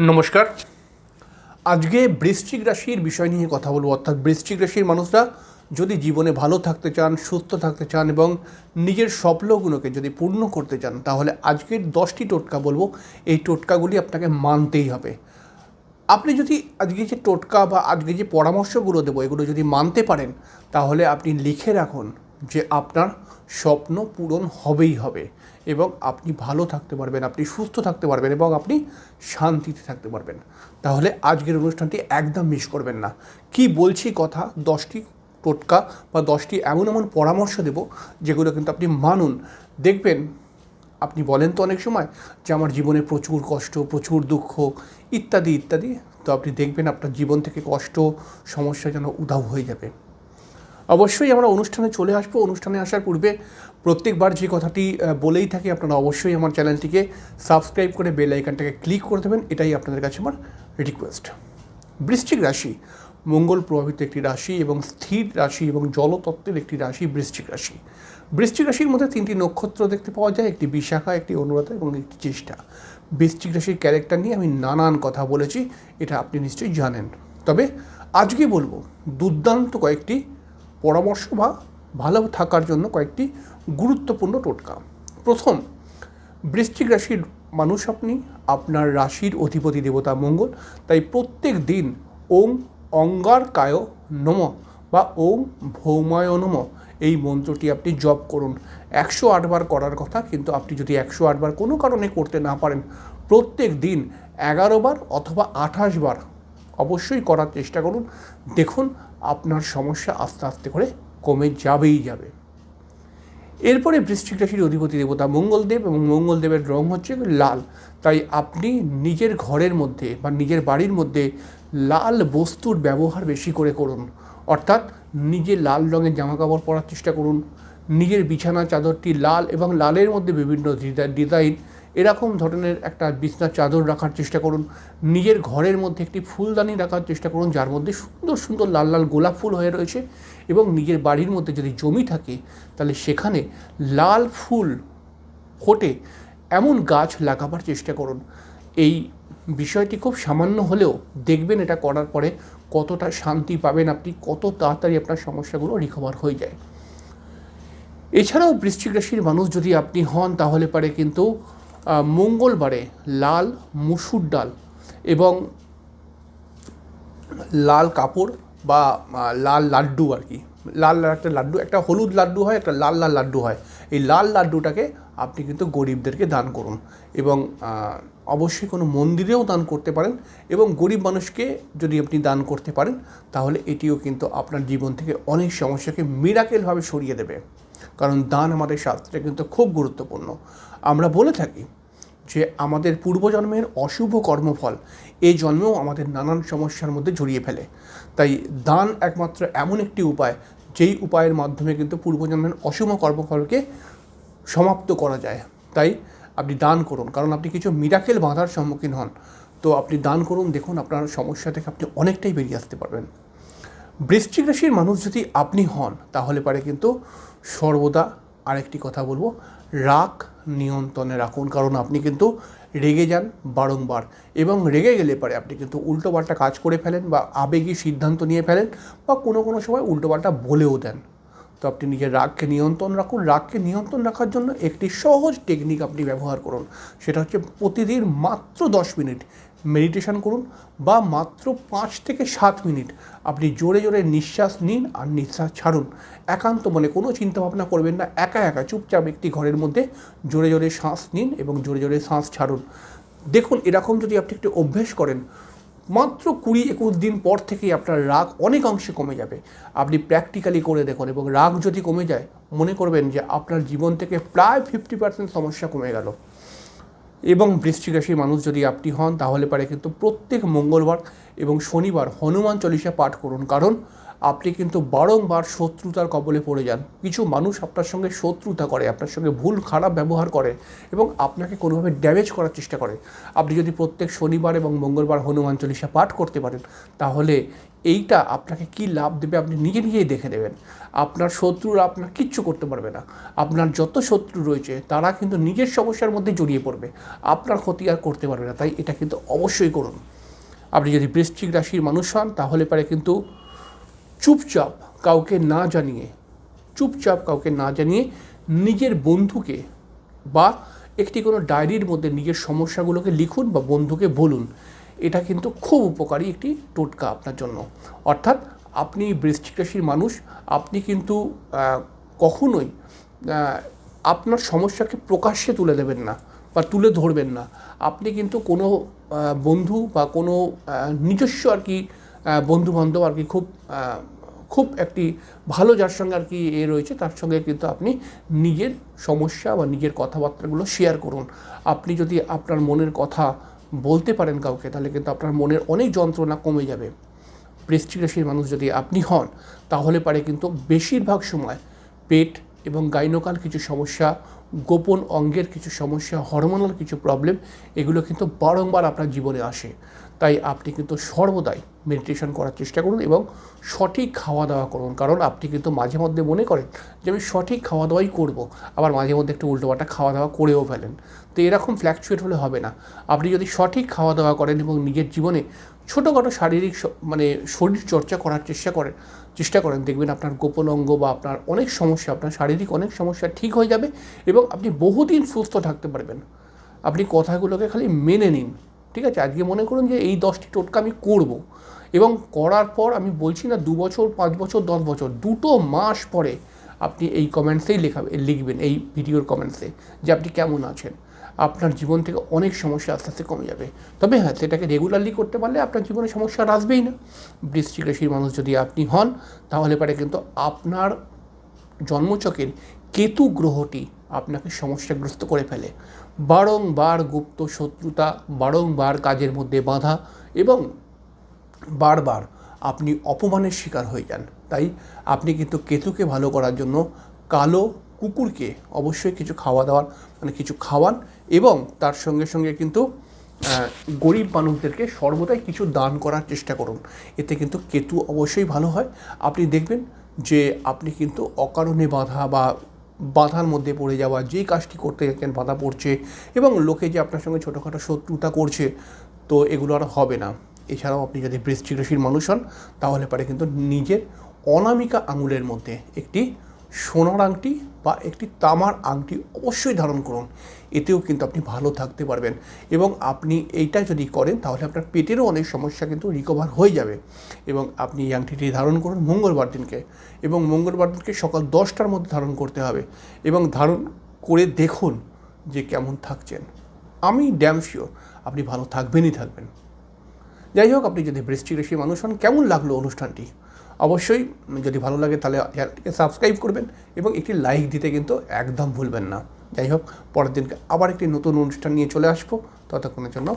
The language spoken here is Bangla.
নমস্কার। আজকে বৃশ্চিক রাশির বিষয় নিয়ে কথা বলব, অর্থাৎ বৃশ্চিক রাশির মানুষরা যদি জীবনে ভালো থাকতে চান, সুস্থ থাকতে চান এবং নিজের স্বপ্নগুলোকে যদি পূর্ণ করতে চান, তাহলে আজকের দশটি টোটকা বলব। এই টোটকাগুলি আপনাকে মানতেই হবে। আপনি যদি আজকে যে টোটকা বা আজকে যে পরামর্শগুলো দেবো, এগুলো যদি মানতে পারেন, তাহলে আপনি লিখে রাখুন যে আপনার স্বপ্ন পূরণ হবেই হবে এবং আপনি ভালো থাকতে পারবেন, আপনি সুস্থ থাকতে পারবেন এবং আপনি শান্তিতে থাকতে পারবেন। তাহলে আজকের অনুষ্ঠানটি একদম মিস করবেন না। কি বলছি কথা, দশটি টোটকা বা দশটি এমন এমন পরামর্শ দেব যেগুলো কিন্তু আপনি মানুন। দেখবেন, আপনি বলেন তো অনেক সময় যে আমার জীবনে প্রচুর কষ্ট, প্রচুর দুঃখ ইত্যাদি ইত্যাদি। তো আপনি দেখবেন আপনার জীবন থেকে কষ্ট, সমস্যা যেন উধাও হয়ে যাবে। অবশ্যই আমরা অনুষ্ঠানে চলে আসব। অনুষ্ঠানে আসার পূর্বে প্রত্যেকবার যে কথাটি বলেই থাকি, আপনারা অবশ্যই আমার চ্যানেলটিকে সাবস্ক্রাইব করে বেল আইকনটাকে ক্লিক করে দেবেন। এটাই আপনাদের কাছে আমার রিকোয়েস্ট বৃশ্চিক রাশি, মঙ্গল প্রভাবিত একটি রাশি এবং স্থির রাশি এবং জলতত্ত্বের একটি রাশি বৃশ্চিক রাশি। বৃশ্চিক রাশির মধ্যে তিনটি নক্ষত্র দেখতে পাওয়া যায়, একটি বিশাখা, একটি অনুরাধা এবং একটি চেষ্টা। বৃশ্চিক রাশির ক্যারেক্টার নিয়ে আমি নানান কথা বলেছি, এটা আপনি নিশ্চয়ই জানেন। তবে আজকে বলব, দুর্দান্ত কয়েকটি পরামর্শ বা ভালো থাকার জন্য কয়েকটি গুরুত্বপূর্ণ টোটকা। প্রথম, বৃশ্চিক রাশির মানুষ আপনি। আপনার রাশির অধিপতি দেবতা মঙ্গল। তাই প্রত্যেক দিন ওম অঙ্গার কায় নম বা ওম ভৌমায় নম এই মন্ত্রটি আপনি জপ করুন। একশো আটবার করার কথা, কিন্তু আপনি যদি একশো আটবার কোনো কারণে করতে না পারেন, প্রত্যেক দিন এগারো বার অথবা আঠাশ বার অবশ্যই করার চেষ্টা করুন। দেখুন, আপনার সমস্যা আস্তে আস্তে করে কমে যাবেই যাবে। এরপরে বৃশ্চিক রাশির অধিপতি দেবতা মঙ্গলদেব এবং মঙ্গলদেবের রং হচ্ছে লাল। তাই আপনি নিজের ঘরের মধ্যে বা নিজের বাড়ির মধ্যে লাল বস্তুর ব্যবহার বেশি করে করুন। অর্থাৎ নিজে লাল রঙের জামা কাপড় পরার চেষ্টা করুন। নিজের বিছানা, চাদরটি লাল এবং লালের মধ্যে বিভিন্ন ডিজাইন এরকম ধরনের একটা বিছনার চাদর রাখার চেষ্টা করুন। নিজের ঘরের মধ্যে একটি ফুলদানি রাখার চেষ্টা করুন, যার মধ্যে সুন্দর সুন্দর লাল লাল গোলাপ ফুল হয়ে রয়েছে এবং নিজের বাড়ির মধ্যে যদি জমি থাকে, তাহলে সেখানে লাল ফুল ফোটে এমন গাছ লাগাবার চেষ্টা করুন। এই বিষয়টি খুব সামান্য হলেও দেখবেন এটা করার পরে কতটা শান্তি পাবেন আপনি, কত তাড়াতাড়ি আপনার সমস্যাগুলো রিকভার হয়ে যায়। এছাড়াও বৃশ্চিক রাশির মানুষ যদি আপনি হন, তাহলে পারে কিন্তু মঙ্গলবারে লাল মুসুর ডাল এবং লাল কাপড় বা লাল লাড্ডু আর কি। লাল একটা লাড্ডু, একটা হলুদ লাড্ডু হয়, একটা লাল লাল লাড্ডু হয়। এই লাল লাড্ডুটাকে আপনি কিন্তু গরিবদেরকে দান করুন এবং অবশ্যই কোনো মন্দিরেও দান করতে পারেন এবং গরিব মানুষকে যদি আপনি দান করতে পারেন, তাহলে এটিও কিন্তু আপনার জীবন থেকে অনেক সমস্যাকে মিরাকেলভাবে সরিয়ে দেবে। কারণ দান আমাদের শাস্ত্রে কিন্তু খুব গুরুত্বপূর্ণ। আমরা বলে থাকি যে আমাদের পূর্বজন্মের অশুভ কর্মফল এই জন্মেও আমাদের নানান সমস্যার মধ্যে জড়িয়ে ফেলে। তাই দান একমাত্র এমন একটি উপায়, যেই উপায়ের মাধ্যমে কিন্তু পূর্বজন্মের অশুভ কর্মফলকে সমাপ্ত করা যায়। তাই আপনি দান করুন। কারণ আপনি কিছু মিরাকেল বাধার সম্মুখীন হন। তো আপনি দান করুন, দেখুন আপনার সমস্যা থেকে আপনি অনেকটাই বেরিয়ে আসতে পারবেন। বৃশ্চিক রাশির মানুষ যদি আপনি হন, তাহলে পারে কিন্তু সর্বদা আরেকটি কথা বলব রাগ নিয়ন্ত্রণে রাখুন। কারণ আপনি কিন্তু রেগে যান বারংবার। এবং রেগে গেলে পরে আপনি কিন্তু উল্টোপাল্টা কাজ করে ফেলেন বা আবেগী সিদ্ধান্ত নিয়ে ফেলেন বা কোনো কোনো সময় উল্টোপাল্টা বলেও দেন। তো আপনি নিজের রাগকে নিয়ন্ত্রণ রাখুন। রাগকে নিয়ন্ত্রণ রাখার জন্য একটি সহজ টেকনিক আপনি ব্যবহার করুন। সেটা হচ্ছে প্রতিদিন মাত্র দশ মিনিট মেডিটেশন করুন বা মাত্র পাঁচ থেকে সাত মিনিট আপনি জোরে জোরে নিঃশ্বাস নিন আর নিঃশ্বাস ছাড়ুন। একান্ত মনে কোনো চিন্তা ভাবনা করবেন না। একা একা চুপচাপ একটি ঘরের মধ্যে জোরে জোরে শ্বাস নিন এবং জোরে জোরে শ্বাস ছাড়ুন। দেখুন, এরকম যদি আপনি একটু অভ্যেস করেন মাত্র কুড়ি একুশ দিন পর থেকেই আপনার রাগ অনেক অংশে কমে যাবে। আপনি প্র্যাকটিক্যালি করে দেখুন এবং রাগ যদি কমে যায়, মনে করবেন যে আপনার জীবন থেকে প্রায় ফিফটি পার্সেন্ট সমস্যা কমে গেল। এবং বৃষ্টিকাশী মানুষ যদি আপনি হন, তাহলে পারে কিন্তু প্রত্যেক মঙ্গলবার এবং শনিবার হনুমান চল্লিশা পাঠ করুন। কারণ আপনি কিন্তু বারংবার শত্রুতার কবলে পড়ে যান। কিছু মানুষ আপনার সঙ্গে শত্রুতা করে, আপনার সঙ্গে ভুল, খারাপ ব্যবহার করে এবং আপনাকে কোনোভাবে ড্যামেজ করার চেষ্টা করে। আপনি যদি প্রত্যেক শনিবার এবং মঙ্গলবার হনুমান চল্লিশা পাঠ করতে পারেন, তাহলে এইটা আপনাকে কি লাভ দেবে আপনি নিজে নিজেই দেখে দেবেন আপনার শত্রুরা আপনার কিচ্ছু করতে পারবে না। আপনার যত শত্রু রয়েছে, তারা কিন্তু নিজের সমস্যার মধ্যে জড়িয়ে পড়বে। আপনার ক্ষতি আর করতে পারবে না, তাই এটা কিন্তু অবশ্যই করুন। আপনি যদি বৃশ্চিক রাশির মানুষ হন, তাহলে পারে কিন্তু চুপচাপ কাউকে না জানিয়ে, চুপচাপ কাউকে না জানিয়ে নিজের বন্ধুকে বা একটি কোনো ডায়েরির মধ্যে নিজের সমস্যাগুলোকে লিখুন বা বন্ধুকে বলুন। এটা কিন্তু খুব উপকারী একটি টোটকা আপনার জন্য। অর্থাৎ আপনি বৃশ্চিক রাশির মানুষ, আপনি কিন্তু কখনোই আপনার সমস্যাকে প্রকাশ্যে তুলে দেবেন না বা তুলে ধরবেন না। আপনি কিন্তু কোনো বন্ধু বা কোনো নিজস্ব আর কি বন্ধু বান্ধব আর কি খুব খুব একটি ভালো যার সঙ্গে আর কি এ রয়েছে, তার সঙ্গে কিন্তু আপনি নিজের সমস্যা বা নিজের কথাবার্তাগুলো শেয়ার করুন। আপনি যদি আপনার মনের কথা বলতে পারেন কাউকে, তাহলে কিন্তু আপনার মনের অনেক যন্ত্রণা কমে যাবে। বৃশ্চিক রাশির মানুষ যদি আপনি হন, তাহলে পারে কিন্তু বেশিরভাগ সময় পেট এবং গাইনোকাল কিছু সমস্যা গোপন অঙ্গের কিছু সমস্যা হরমোনাল কিছু প্রবলেম এগুলো কিন্তু বারংবার আপনার জীবনে আসে। তাই আপনি কিন্তু সর্বদাই মেডিটেশন করার চেষ্টা করুন এবং সঠিক খাওয়া দাওয়া করুন। কারণ আপনি কিন্তু মাঝে মধ্যে মনে করেন যে আমি সঠিক খাওয়া দাওয়াই করব। আবার মাঝে মধ্যে একটু উল্টোপাল্টা খাওয়া দাওয়া করেও ফেলেন। তো এরকম ফ্ল্যাকচুয়েট হলে হবে না। আপনি যদি সঠিক খাওয়া দাওয়া করেন এবং নিজের জীবনে ছোটোখাটো শারীরিক মানে শরীর চর্চা করার চেষ্টা করেন চেষ্টা করেন, দেখবেন আপনার গোপন অঙ্গ বা আপনার অনেক সমস্যা, আপনার শারীরিক অনেক সমস্যা ঠিক হয়ে যাবে এবং আপনি বহুদিন সুস্থ থাকতে পারবেন। আপনি কথাগুলোকে খালি মেনে নিন, ঠিক আছে? আজকে মনে করুন যে এই দশটি টোটকা আমি করব এবং করার পর আমি বলছি না দু বছর, পাঁচ বছর, দশ বছর, দুটো মাস পরে আপনি এই কমেন্টসেই লেখাবে লিখবেন, এই ভিডিওর কমেন্টসে যে আপনি কেমন আছেন। আপনার জীবন থেকে অনেক সমস্যা আস্তে আস্তে কমে যাবে। তবে হ্যাঁ সেটাকে রেগুলারলি করতে পারলে আপনার জীবনে সমস্যা আর আসবেই না। বৃশ্চিক রাশির মানুষ যদি আপনি হন, তাহলে পারে কিন্তু আপনার জন্মচকের কেতু গ্রহটি আপনাকে সমস্যাগ্রস্ত করে ফেলে। বারংবার গুপ্ত শত্রুতা, বারংবার কাজের মধ্যে বাধা এবং বারবার আপনি অপমানের শিকার হয়ে যান। তাই আপনি কিন্তু কেতুকে ভালো করার জন্য কালো কুকুরকে অবশ্যই কিছু খাওয়া দাওয়ার মানে কিছু খাওয়ান এবং তার সঙ্গে সঙ্গে কিন্তু গরিব মানুষদেরকে সর্বদাই কিছু দান করার চেষ্টা করুন। এতে কিন্তু কেতু অবশ্যই ভালো হয়। আপনি দেখবেন যে আপনি কিন্তু অকারণে বাধা বা বাধার মধ্যে পড়ে যাওয়া, যেই কাজটি করতে যাচ্ছেন বাধা পড়ছে এবং লোকে যে আপনার সঙ্গে ছোটোখাটো শত্রুতা করছে, তো এগুলো আর হবে না। এছাড়াও আপনি যদি বৃশ্চিক রাশির মানুষ হন, তাহলে পারে কিন্তু নিজের অনামিকা আঙুলের মধ্যে একটি সোনার আংটি বা একটি তামার আংটি অবশ্যই ধারণ করুন। এতেও কিন্তু আপনি ভালো থাকতে পারবেন এবং আপনি এইটা যদি করেন তাহলে আপনার পেটেরও অনেক সমস্যা কিন্তু রিকভার হয়ে যাবে এবং আপনি এই আংটিটি ধারণ করুন মঙ্গলবার দিনকে এবং মঙ্গলবার দিনকে সকাল দশটার মধ্যে ধারণ করতে হবে এবং ধারণ করে দেখুন যে কেমন থাকছেন। আমি ড্যাম শিওর আপনি ভালো থাকবেনই থাকবেন। যাই হোক, আপনি যদি বৃষ্টি রাশি মানুষ হন, কেমন লাগল অনুষ্ঠানটি? অবশ্যই যদি ভালো লাগে তাহলে চ্যানেলটিকে সাবস্ক্রাইব করবেন এবং একটি লাইক দিতে কিন্তু একদম ভুলবেন না। যাই হোক, পরের দিনকে আবার একটি নতুন অনুষ্ঠান নিয়ে চলে আসব। ততক্ষণের জন্য